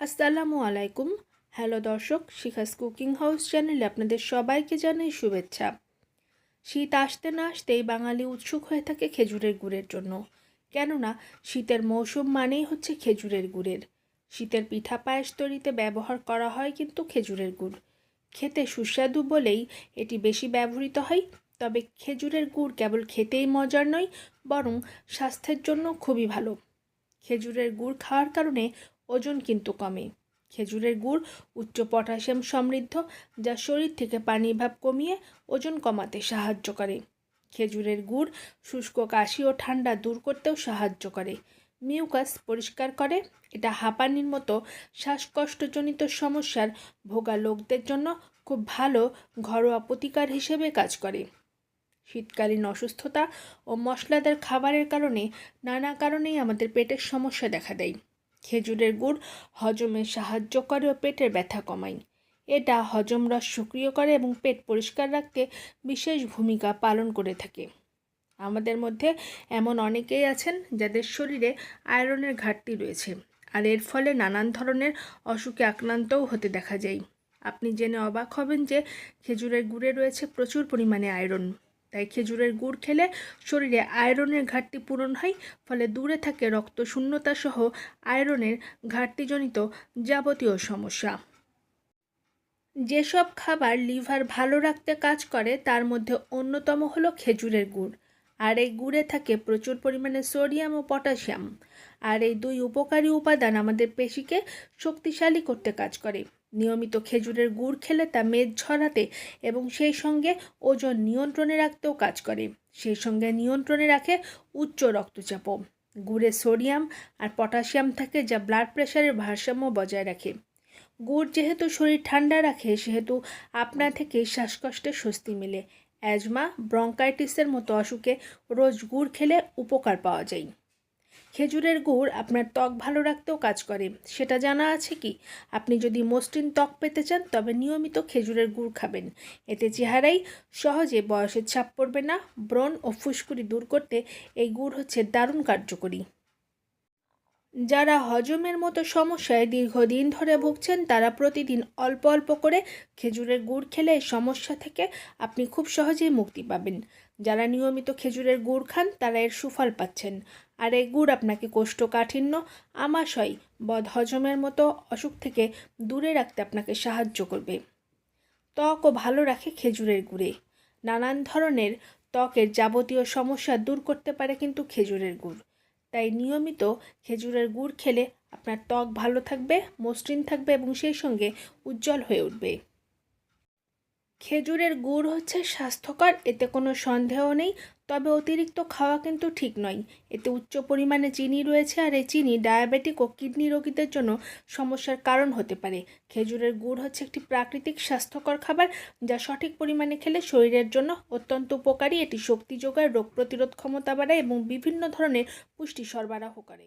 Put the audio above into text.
আসসালামু আলাইকুম। হ্যালো দর্শক, শিখাস কুকিং হাউস চ্যানেলে আপনাদের সবাইকে জানাই শুভেচ্ছা। শীত আসতে না আসতেই বাঙালি উৎসুক হয়ে থাকে খেজুরের গুড়ের জন্য। কেননা, শীতের মৌসুম মানেই হচ্ছে খেজুরের গুড়ের। শীতের পিঠা পায়েস তৈরিতে ব্যবহার করা হয় কিন্তু খেজুরের গুড়। খেতে সুস্বাদু বলেই এটি বেশি ব্যবহৃত হয়, তবে খেজুরের গুড় কেবল খেতেই মজার নয়, বরং স্বাস্থ্যের জন্য খুবই ভালো। খেজুরের গুড় খাওয়ার কারণে ওজন কিন্তু কমে। খেজুরের গুড়, উচ্চ পটাশিয়াম সমৃদ্ধ, যা শরীর থেকে পানির ভাব কমিয়ে ওজন কমাতে সাহায্য করে। খেজুরের গুড়, শুষ্ক কাশি ও ঠান্ডা দূর করতেও সাহায্য করে। মিউকাস পরিষ্কার করে, এটা হাঁপানির মতো শ্বাসকষ্টজনিত সমস্যার ভোগা লোকদের জন্য খুব ভালো ঘরোয়া প্রতিকার হিসেবে কাজ করে। শীতকালীন অসুস্থতা ও মশলাদার খাবারের কারণে নানা কারণেই আমাদের পেটের সমস্যা দেখা দেয়। খেজুরের গুড় হজমে সাহায্য করে ও পেটের ব্যথা কমায়। এটা হজম রস সক্রিয় করে এবং পেট পরিষ্কার রাখতে বিশেষ ভূমিকা পালন করে থাকে। আমাদের মধ্যে এমন অনেকেই আছেন যাদের শরীরে আয়রনের ঘাটতি রয়েছে, আর এর ফলে নানান ধরনের অসুখে আক্রান্তও হতে দেখা যায়। আপনি জেনে অবাক হবেন যে খেজুরের গুড়ে রয়েছে প্রচুর পরিমাণে আয়রন। তাই খেজুরের গুড় খেলে শরীরে আয়রনের ঘাটতি পূরণ হয়, ফলে দূরে থাকে রক্ত শূন্যতা সহ আয়রনের ঘাটতিজনিত যাবতীয় সমস্যা। যেসব খাবার লিভার ভালো রাখতে কাজ করে, তার মধ্যে অন্যতম হলো খেজুরের গুড়। আর এই গুড়ে থাকে প্রচুর পরিমাণে সোডিয়াম ও পটাশিয়াম। আর এই দুই উপকারী উপাদান আমাদের পেশিকে শক্তিশালী করতে কাজ করে। নিয়মিত খেজুরের গুড় খেলে তা মেদ ঝরাতে এবং সেই সঙ্গে ওজন নিয়ন্ত্রণে রাখতেও কাজ করে। সেই সঙ্গে নিয়ন্ত্রণে রাখে উচ্চ রক্তচাপও। গুড়ে সোডিয়াম আর পটাশিয়াম থাকে যা ব্লাড প্রেশারের ভারসাম্য বজায় রাখে। গুড় যেহেতু শরীর ঠান্ডা রাখে, সেহেতু আপনা থেকে শ্বাসকষ্টে স্বস্তি মেলে। অ্যাজমা, ব্রঙ্কাইটিসের মতো অসুখে রোজ গুড় খেলে উপকার পাওয়া যায়। খেজুরের গুড় আপনার ত্বক ভালো রাখতেও কাজ করে। সেটা জানা আছে কি? আপনি যদি মসৃণ ত্বক পেতে চান, তবে নিয়মিত খেজুরের গুড় খাবেন। এতে চেহারাই সহজে বয়সের ছাপ পড়বে না, ব্রণ ও ফুসকুড়ি দূর করতে এই গুড় হচ্ছে দারুণ কার্যকরী। যারা হজমের মতো সমস্যায় দীর্ঘদিন ধরে ভুগছেন, তারা প্রতিদিন অল্প অল্প করে খেজুরের গুড় খেলে সমস্যা থেকে আপনি খুব সহজেই মুক্তি পাবেন। যারা নিয়মিত খেজুরের গুড় খান, তারা এর সুফল পাচ্ছেন। আর এই গুড় আপনাকে কোষ্ঠকাঠিন্য, আমাশয় বদ হজমের মতো অসুখ থেকে দূরে রাখতে আপনাকে সাহায্য করবে। ত্বকও ভালো রাখে খেজুরের গুড়ে। নানান ধরনের ত্বকের যাবতীয় সমস্যা দূর করতে পারে কিন্তু খেজুরের গুড়। তাই নিয়মিত খেজুরের গুড় খেলে আপনার ত্বক ভালো থাকবে, মসৃণ থাকবে এবং সেই সঙ্গে উজ্জ্বল হয়ে উঠবে। খেজুরের গুড় হচ্ছে স্বাস্থ্যকর, এতে কোনো সন্দেহ নেই। তবে অতিরিক্ত খাওয়া কিন্তু ঠিক নয়। এতে উচ্চ পরিমাণে চিনি রয়েছে আর এই চিনি ডায়াবেটিক ও কিডনি রোগীদের জন্য সমস্যার কারণ হতে পারে। খেজুরের গুড় হচ্ছে একটি প্রাকৃতিক স্বাস্থ্যকর খাবার যা সঠিক পরিমাণে খেলে শরীরের জন্য অত্যন্ত উপকারী। এটি শক্তি যোগায়, রোগ প্রতিরোধ ক্ষমতা বাড়ায় এবং বিভিন্ন ধরনের পুষ্টি সরবরাহ করে।